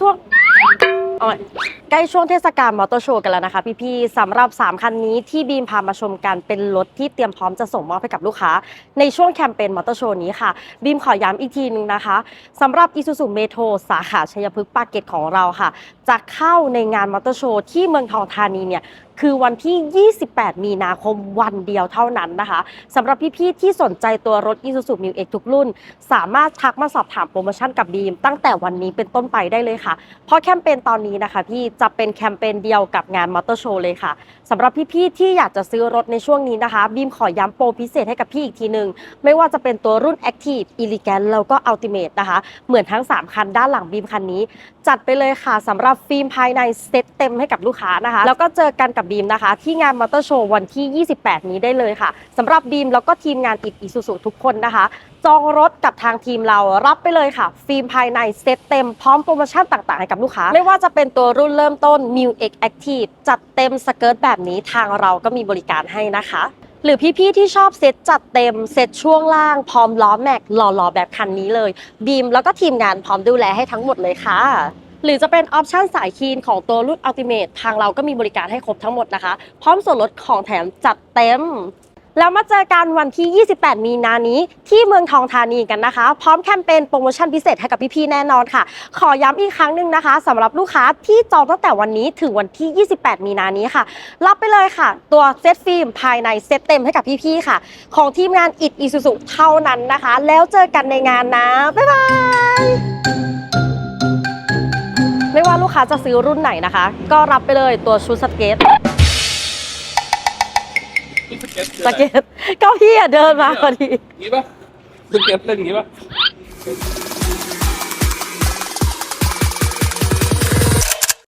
ทั่วเอาใหม่ ใกล้ช่วงเทศกาลมอเตอร์โชว์กันแล้วนะคะ พี่ๆสำหรับ 3 คันนี้ที่บีมพามาชมกันเป็นรถที่เตรียมพร้อมจะส่งมอบให้กับลูกค้า ในช่วงแคมเปญมอเตอร์โชว์นี้ค่ะ บีมขอย้ำอีกทีนึงนะคะสำหรับ Isuzu Metro สาขาชัยพฤกษ์ปากเกร็ดของเราค่ะ จะเข้าในงานมอเตอร์โชว์ที่เมืองทองธานีเนี่ยคือวันที่ 28 มีนาคมวันเดียวเท่านั้นนะคะสำหรับพี่ๆที่สนใจตัวรถ Isuzu Mu X ทุกรุ่น สามารถทักมาสอบถามโปรโมชั่นกับบีม ตั้งแต่วันนี้เป็นต้นไปได้เลยค่ะ เพราะแคมเปญตอนนี้นะคะพี่จะเป็นแคมเปญเดียวกับงานมอเตอร์โชว์เลยค่ะสำหรับพี่ๆที่อยากจะซื้อรถในช่วงนี้นะคะ บีมขอย้ำโปรพิเศษให้กับพี่อีกทีหนึ่งไม่ว่าจะเป็นตัวรุ่น Active Elegant แล้วก็ Ultimate นะคะ เหมือนทั้ง 3 คันด้านหลังบีมคันนี้ จัดไปเลยค่ะสำหรับฟิล์มภายในเซตเต็มให้กับลูกค้านะคะ แล้วก็เจอกันกับบีมนะคะ ที่งานมอเตอร์โชว์วันที่ 28 นี้ได้เลยค่ะสำหรับบีมแล้วก็ทีมงานอิดอิซูซุทุกคนนะคะ จองรถกับทางทีมเรารับไปเลยค่ะ ฟิล์มภายในเซตเต็มพร้อมโปรโมชั่นต่างๆให้กับลูกค้า ไม่ว่าจะเป็นตัวรุ่นเริ่มมต้น New X Active จัดเต็มสเกิร์ตแบบนี้ทางเราก็มีบริการให้นะคะ หรือพี่ๆที่ชอบเซ็ตจัดเต็มเซ็ตช่วงล่าง พร้อมล้อแม็กหล่อๆแบบคันนี้เลย บีมแล้วก็ทีมงานพร้อมดูแลให้ทั้งหมดเลยค่ะหรือจะเป็นออปชั่นสายคีนของตัวรุ่น Ultimate ทางเราก็มีบริการให้ครบทั้งหมดนะคะ พร้อมส่วนลดของแถมจัดเต็ม แล้วมาเจอกันวันที่ 28 มีนานี้ที่เมืองทองธานีกันนะคะ พร้อมแคมเปญโปรโมชั่นพิเศษให้กับพี่ๆแน่นอนค่ะ ขอย้ำอีกครั้งหนึ่งนะคะสำหรับลูกค้าที่จองตั้งแต่วันนี้ถึงวันที่ 28 มีนานี้ค่ะ รับไปเลยค่ะ ตัวเซตฟิล์มภายในเซตเต็มให้กับพี่ๆค่ะ ของทีมงานอิดอิซูซุเท่านั้นนะคะ แล้วเจอกันในงานนะ บ๊ายบายไม่ว่าลูกค้าจะซื้อรุ่นไหนนะคะ ก็รับไปเลยตัวชุดสเก็ต สเก็ตสเก็ตก็พี่อะเดินมาพอดี งี้ป่ะสเก็ตเล่นอย่างงี้ป่ะ